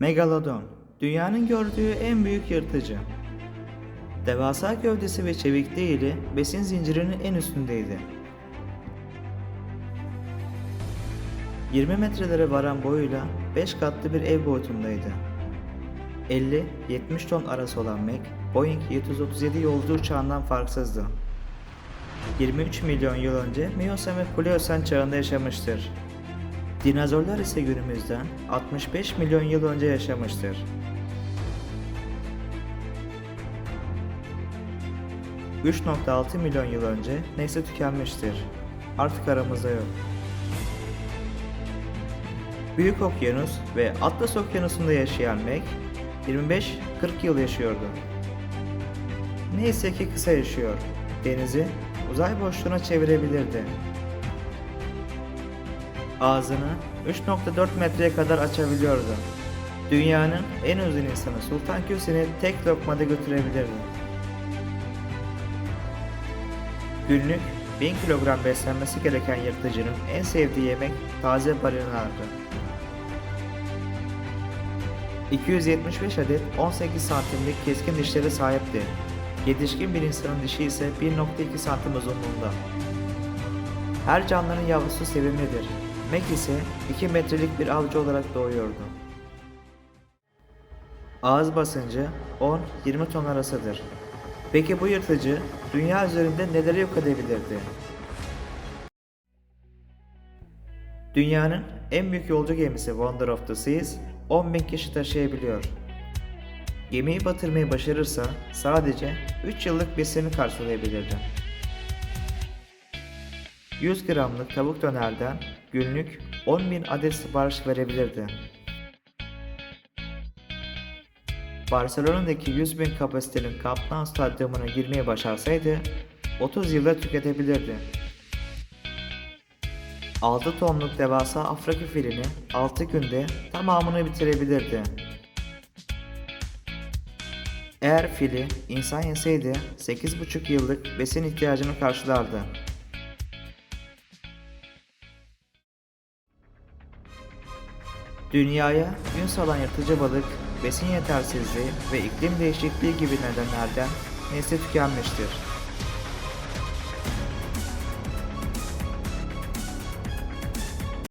Megalodon, dünyanın gördüğü en büyük yırtıcı. Devasa gövdesi ve çevikliğiyle besin zincirinin en üstündeydi. 20 metrelere varan boyuyla 5 katlı bir ev boyutundaydı. 50-70 ton arası olan Mac, Boeing 737 yolcu uçağından farksızdı. 23 milyon yıl önce Miyosen ve Pliyosen çağında yaşamıştır. Dinozorlar ise günümüzden 65 milyon yıl önce yaşamıştır. ...3.6 milyon yıl önce nesli tükenmiştir. Artık aramızda yok. Büyük Okyanus ve Atlas Okyanusu'nda yaşayan Meg 25-40 yıl yaşıyordu. Neyse ki kısa yaşıyor. Denizi uzay boşluğuna çevirebilirdi. Ağzını 3.4 metreye kadar açabiliyordu. Dünyanın en uzun insanı Sultan Köse'ni tek lokmada götürebilirdi. Günlük 1000 kilogram beslenmesi gereken yırtıcının en sevdiği yemek taze balinalardı. 275 adet 18 santimlik keskin dişlere sahipti. Yetişkin bir insanın dişi ise 1.2 santim uzunluğunda. Her canlının yavrusu sevimlidir. Mac ise 2 metrelik bir avcı olarak doğuyordu. Ağız basıncı 10-20 ton arasıdır. Peki bu yırtıcı dünya üzerinde neleri yok edebilirdi? Dünyanın en büyük yolcu gemisi Wonder of the Seas 10.000 kişi taşıyabiliyor. Gemiyi batırmayı başarırsa sadece 3 yıllık besini karşılayabilirdi. 100 gramlık tavuk dönerden günlük 10.000 adet sipariş verebilirdi. Barcelona'daki 100 bin kapasitenin Camp Nou stadyumuna girmeyi başarsaydı 30 yılda tüketebilirdi. 6 tonluk devasa Afrika filini 6 günde tamamını bitirebilirdi. Eğer fili insan yeseydi 8,5 yıllık besin ihtiyacını karşılardı. Dünyaya gün salan yırtıcı balık, besin yetersizliği ve iklim değişikliği gibi nedenlerden nesli tükenmiştir.